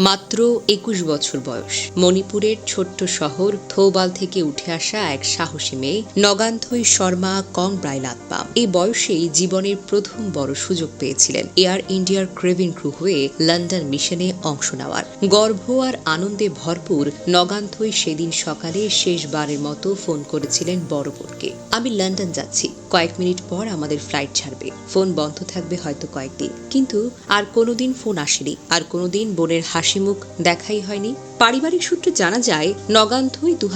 মাত্র একুশ বছর বয়স। মণিপুরের ছোট্ট শহর থৌবাল থেকে উঠে আসা এক সাহসী মেয়ে, নগান্থই শর্মা কং ব্রাইলাতপাম এই বয়সেই জীবনের প্রথম বড় সুযোগ পেয়েছিলেন। এয়ার ইন্ডিয়ার ক্রেভিন ক্রু হয়ে লন্ডন মিশনে অংশ নেওয়ার। গর্ব আর আনন্দে ভরপুর নগান্থই সেদিন সকালে শেষবারের মতো ফোন করেছিলেন বড় বোনকে। আমি লন্ডন যাচ্ছি। কয়েক মিনিট পর আমাদের ফ্লাইট ছাড়বে। ফোন বন্ধ থাকবে হয়তো কয়েকদিন। কিন্তু আর কোনোদিন ফোন আসেনি। আর কোনোদিন বোনের হাসি মুখ দেখাই হয়নি। পারিবারিক সূত্রে জানা যায় নগান্থই দু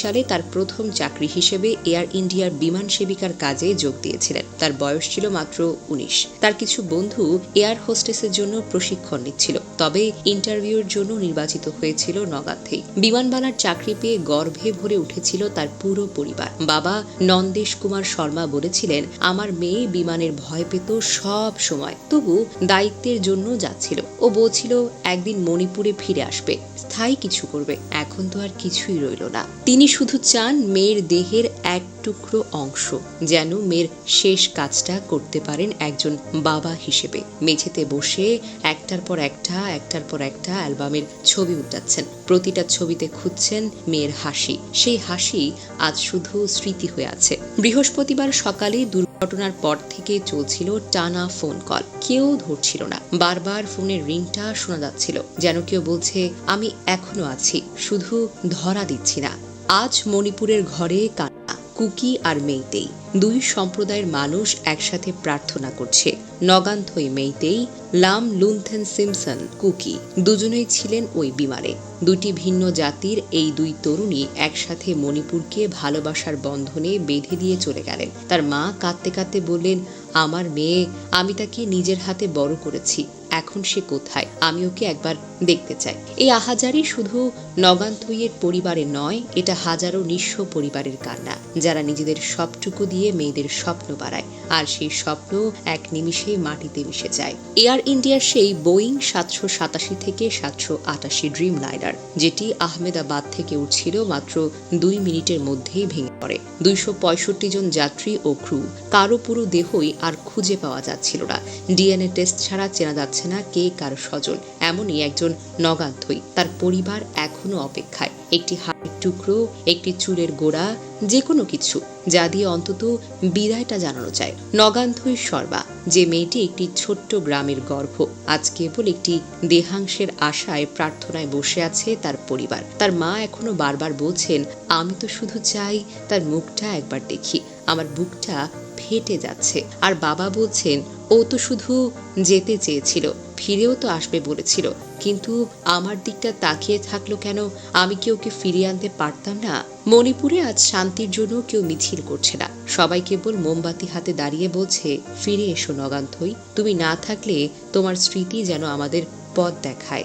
সালে তার প্রথম চাকরি হিসেবে এয়ার ইন্ডিয়ার বিমান সেবিকার কাজে যোগ দিয়েছিলেন। তার বয়স ছিল মাত্র উনিশ। তার কিছু বন্ধু এয়ার হোস্টেসের জন্য প্রশিক্ষণ নিচ্ছিল, তবে ইন্টারভিউর জন্য নির্বাচিত হয়েছিল নগান্থেই বিমানবালার চাকরি পেয়ে গর্ভে ভরে উঠেছিল তার পুরো পরিবার। বাবা নন্দেশ কুমার শর্মা বলেছিলেন, আমার মেয়ে বিমানের ভয় পেত সব সময়, তবু দায়িত্বের জন্য যাচ্ছিল। ও বলছিল, একদিন মণিপুরে ফিরে আসবে। স্থায়ী কিছু করবে। এখন তো আর কিছুই রইল না। তিনি শুধু চান মেয়ের দেহের এক টুকরো অংশ, যেন মেয়ের শেষ কাজটা করতে পারেন একজন বাবা হিসেবে। মেঝেতে বসে একটার পর একটা, একটার পর একটা অ্যালবামের ছবি উঠাচ্ছেন। প্রতিটা ছবিতে খুঁজছেন মেয়ের হাসি। সেই হাসি আজ শুধু স্মৃতি হয়ে আছে। বৃহস্পতিবার সকালে দুর্ঘটনার পর থেকে চলছিল টানা ফোন কল। কেউ ধরছিল না। বারবার ফোনের রিংটা শোনা যাচ্ছিল। যেন কেউ বলছে, আমি এখনও আছি, শুধু ধরা দিচ্ছি না। আজ মণিপুরের ঘরে কান্না, কুকি আর মেইতেই দুই সম্প্রদায়ের মানুষ একসাথে প্রার্থনা করছে। নগান্থই মেইতেই লাম লুনথেন সিমসন, কুকি। দুজনেই ছিলেন ওই বিমানে। দুটি ভিন্ন জাতির এই দুই তরুণী একসাথে মণিপুরকে ভালোবাসার বন্ধনে বেঁধে দিয়ে চলে গেলেন। তার মা কাঁদতে কাঁদতে বললেন, আমার মেয়ে, আমি তাকে নিজের হাতে বড় করেছি। এখন সে কোথায়? আমি ওকে একবার দেখতে চাই। এই আহাজারি শুধু নগান্থইয়ের পরিবারের নয়, এটা হাজারো নিঃস্ব পরিবারের কান্না, যারা নিজেদের সবটুকু দিয়ে মেয়েদের স্বপ্ন বাড়ায়, আর সেই স্বপ্ন এক নিমিষে মাটিতে মিশে যায়। এয়ার ইন্ডিয়ার সেই বোয়িং সাতশো সাতাশি থেকে সাতশো আটাশি ড্রিম লাইনার যেটি আহমেদাবাদ থেকে উঠছিল মাত্র দুই মিনিটের মধ্যেই ভেঙে পড়ে। দুইশো পঁয়ষট্টি জন যাত্রী ও ক্রু কারও পুরো দেহই আর খুঁজে পাওয়া যাচ্ছিল না। ডিএনএ টেস্ট ছাড়া চেনা যাচ্ছে না কে কার স্বজন, এমনই একজন নগান্থই তার পরিবার এখনও অপেক্ষায়। একটি হাড়ের টুকরো, একটি চুলের গোড়া যে কোনো কিছু, যা দিয়ে অন্তত বিদায়টা জানানো যায়। নগান্থই সর্বা, যে মেয়েটি একটি ছোট্ট গ্রামের গর্ভ, আজ কেবল একটি দেহাংশের আশায় প্রার্থনায় বসে আছে তার পরিবার। তার মা এখনও বারবার বলছেন, আমি তো শুধু চাই তার মুখটা একবার দেখি। আমার বুকটা ফেটে যাচ্ছে। আর বাবা বলছেন, ও তো শুধু যেতে চেয়েছিল, ফিরেও তো আসবে বলেছিল। কিন্তু আমার দিকটা তাকিয়ে থাকল কেন? আমি কি ওকে ফিরিয়ে আনতে পারতাম না? মণিপুরে আজ শান্তির জন্য কেউ মিছিল করছে না। সবাই কেবল মোমবাতি হাতে দাঁড়িয়ে বলছে, ফিরে এসো নগান্থই তুমি না থাকলে তোমার স্মৃতি যেন আমাদের পথ দেখায়।